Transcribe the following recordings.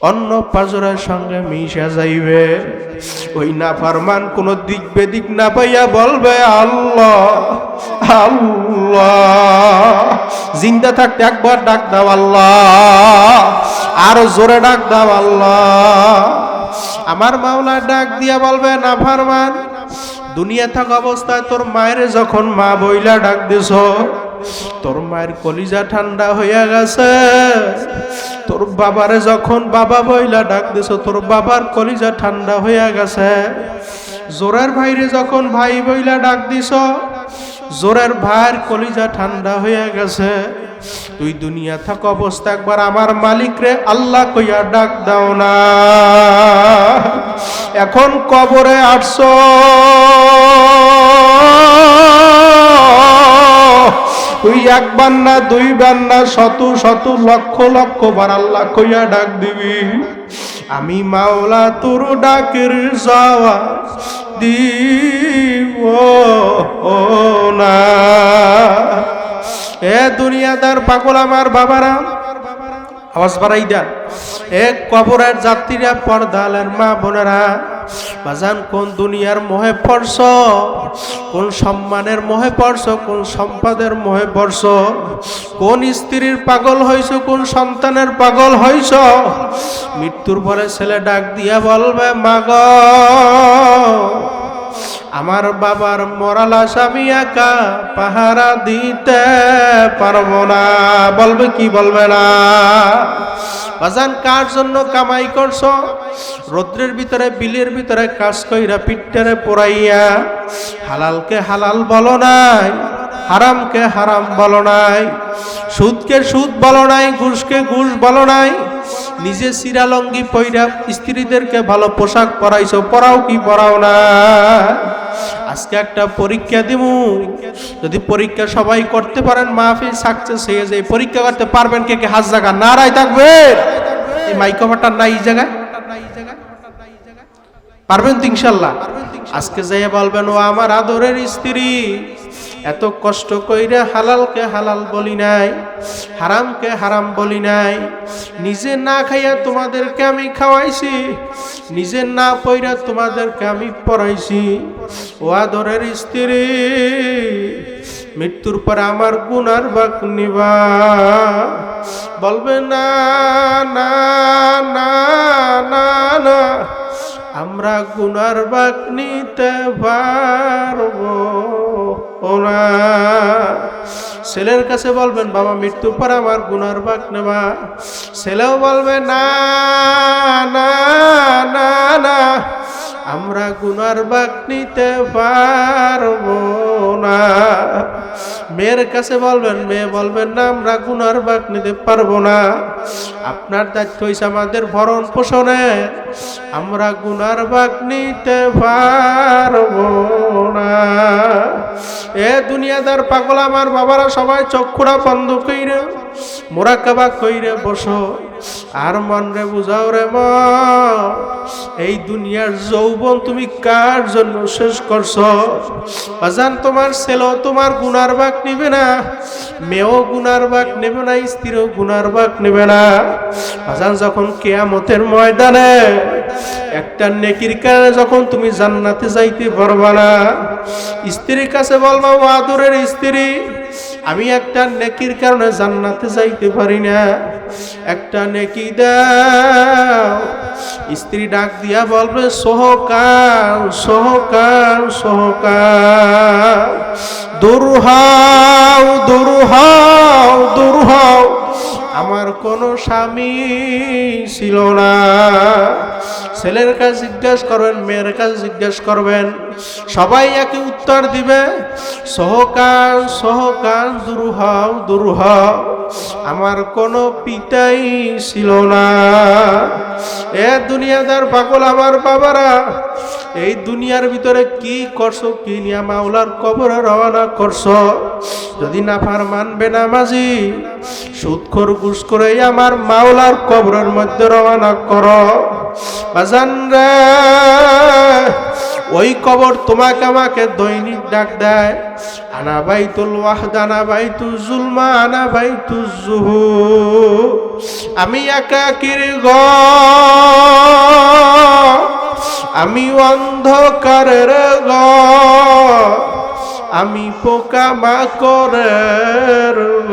অন্য পাজরের সঙ্গে মিশা যাইবে। ওই না ফারমান কোন দিক বেদিক না পাইয়া বলবে, আল্লাহ আল্লাহ। জিন্দা থাকতে একবার ডাক দাও, আল্লাহ। আরও জোরে ডাক দাও, আল্লাহ। আমার মাওলা ডাক দিয়া বলবে না ফারমান দুনিয়া থাকা অবস্থায় তোর মায়ের যখন মা বইলা ডাক দিছ তোর মায়ের কলিজা ঠান্ডা হইয়া গেছে। তোর বাবারে যখন বাবা বইলা ডাক দিছ, তোর বাবার কলিজা ঠান্ডা হইয়া গেছে। জোরের ভাইরে যখন ভাই বইলা ডাক দিছ, জোরের ভাইয়ের কলিজা ঠান্ডা হইয়া গেছে। তুই দুনিয়া থাক অবস্থা একবার আমার মালিক রে আল্লাহ কইয়া ডাক দাও না। এখন কবরে আটশ তুই একবার না দুইবার না শত শত, লক্ষ লক্ষ বার আল্লাহ কইয়া ডাক দিবি। আমি মাওলা তোর ডাকের যাওয়া দিব না। এ দুনিয়াদার পাগল আমার বাবারা, আওয়াজ বাড়াই দেন। এক কবরের যাত্রীরা, পর্দালের মা বোনেরা বাজান, কোন দুনিয়ার মোহে পড়ছ? কোন সম্মানের মোহে পড়ছ? কোন সম্পদের মোহে পড়ছ? কোন স্ত্রীর পাগল হইছ? কোন সন্তানের পাগল হইছ? মৃত্যুর পরে ছেলে ডাক দিয়া বলবে, মাগ, আমার বাবার মরালা স্বামী একা পাহারা দিতে পারব না। বলবে কি বলবে না? বাজান কার জন্য কামাই করছ? রৌদ্রের ভিতরে, বিলের ভিতরে কাজ কইরা পিঠটারে পোড়াইয়া হালালকে হালাল বলো নাই, হারামকে হারাম বলো নাই, সুদকে সুদ বলো নাই, ঘুষকে ঘুষ বলো নাই, নিজে সিরালঙ্গি পইরা স্ত্রীদেরকে ভালো পোশাক পরাইছো, পরাও কি পরাও না? আজকে একটা পরীক্ষা দিব যদি পরীক্ষা সবাই করতে পারেন, মাহফিল সাকসেস হয়ে যায়। পরীক্ষা করতে পারবেন কে কে? হাত জায়গা নারাই থাকবে। এই মাইকোভারটা নাই এই জায়গায়। পারবেন তো ইনশাল্লাহ? আজকে যাইয়া বলবেন, ও আমার আদরের স্ত্রী, এত কষ্ট কইরা হালালকে হালাল বলি নাই। হারামকে হারাম বলি নাই। নিজে না খাইয়া তোমাদেরকে আমি খাওয়াইছি, নিজে না পইরা তোমাদেরকে আমি পড়াইছি। ও আদরের স্ত্রী, মৃত্যুর পর আমার গুনার বাক নিবা। বলবে, না না না না না, আমরা গুনার বাক নিতে পারব না। ছেলের কাছে বলবেন, বাবা, মৃত্যুর পর আমার গুনার বাক নেবা। ছেলেও বলবে, না না না না, আমরা গুনার বাক নিতে পারব না। মেয়ের কাছে বলবেন, মেয়ে বলবেন না, আমরা গুনার বাক নিতে পারব না। আপনার দায়িত্ব হয়েছে আমাদের ভরণ পোষণে। আমরা গুনার বাক নিতে পারব না। এ দুনিয়াদার পাগল আমার বাবারা সবাই চক্ষুরা বন্ধ কইরে মোরাকাবা কইরে বসো। আর মন রে বুঝাও রে মন এই দুনিয়ার যৌবন তুমি কার জন্য শেষ করছ? বাজান, তোমার ছেলেও তোমার গুনার বাক নিবে না, মেয়েও গুনার বাক নেবে না, স্ত্রীও গুনার বাক নেবে না। বাজান, যখন কেয়ামতের ময়দানে একটা নেকির কারণে যখন তুমি জান্নাতে যাইতে পারবা না, স্ত্রীর কাছে বলবা, ও আদরের স্ত্রী, আমি একটা নেকির কারণে জান্নাতে যাইতে পারি না। একটা নেকি দাও, স্ত্রী ডাক দিয়া বলবে সহকার সহকার সহকার দুর্হাও দুর্হাও দুর্হাও আমার কোনো স্বামী ছিল না। ছেলের কাছে জিজ্ঞেস করবেন, মেয়ের কাছে জিজ্ঞেস করবেন, সবাই একই উত্তর দিবে সহকার সহকার দুরুহাও দুরুহাও, আমার কোনো পিতাই ছিল না। এ দুনিয়াদার পাগল আমার বাবারা, এই দুনিয়ার ভিতরে কি করছ, কি নিয়া মাওলার কবরে রওনা করছ? যদি নাফার মানবে না মাঝি সুৎখর ঘুষ করে আমার মাওলার কবরের মধ্যে রওনা করো। রে, ওই কবর তোমাকে আমাকে দৈনিক ডাক দেয়। আনা বাইতুল ওয়াহদ, আনা বাইতু জুলমা, আনা বাইতু জুহু আমি একাকির গ আমি অন্ধকারের গ আমি পোকা মাকড়ের গ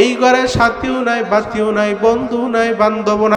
এই ঘরে সাথীও নাই, বাতিও নাই বন্ধু নাই বান্ধব নাই।